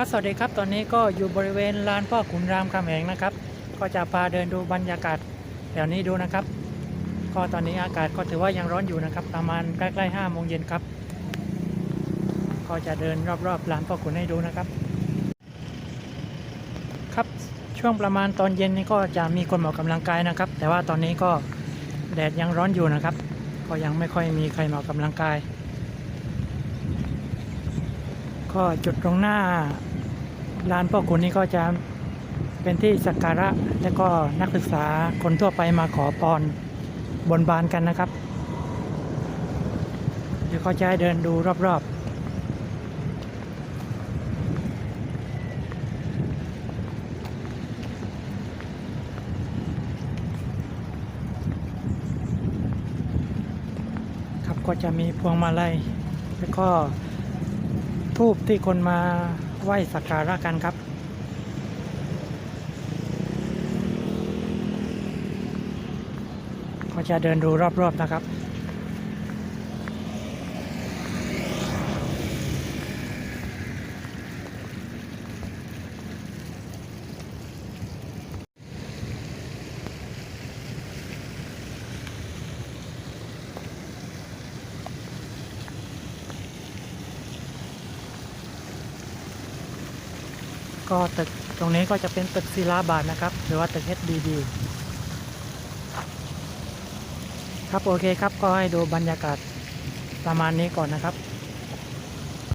ครับสวัสดีครับตอนนี้ก็อยู่บริเวณลานพ่อขุนรามคำแหงนะครับ ก็จะพาเดินดูบรรยากาศแถวนี้ดูนะครับ ก็ตอนนี้อากาศก็ถือว่ายังร้อนอยู่นะครับ ประมาณใกล้ๆห้าโมงเย็นครับ ก็จะเดินรอบๆลานพ่อขุนให้ดูนะครับ ครับช่วงประมาณตอนเย็นนี้ก็จะมีคนออกกำลังกายนะครับ แต่ว่าตอนนี้ก็แดดยังร้อนอยู่นะครับ ก็ยังไม่ค่อยมีใครมาออกกำลังกาย ก็จุดตรงหน้าลานพ่อขุนนี่ก็จะเป็นที่สักการะและก็นักศึกษาคนทั่วไปมาขอพรบนบานกันนะครับ เดี๋ยวก็จะให้เดินดูรอบๆครับก็จะมีพวงมาลัยแล้วก็ ทูบที่คนมาไหว้สักการะกันครับ ก็จะเดินดูรอบๆนะครับ ก็ตึกตรงนี้ก็จะเป็นตึกศิลาบาทนะครับ หรือว่าตึก HDD ครับโอเคครับก็ให้ดูบรรยากาศประมาณนี้ก่อนนะครับ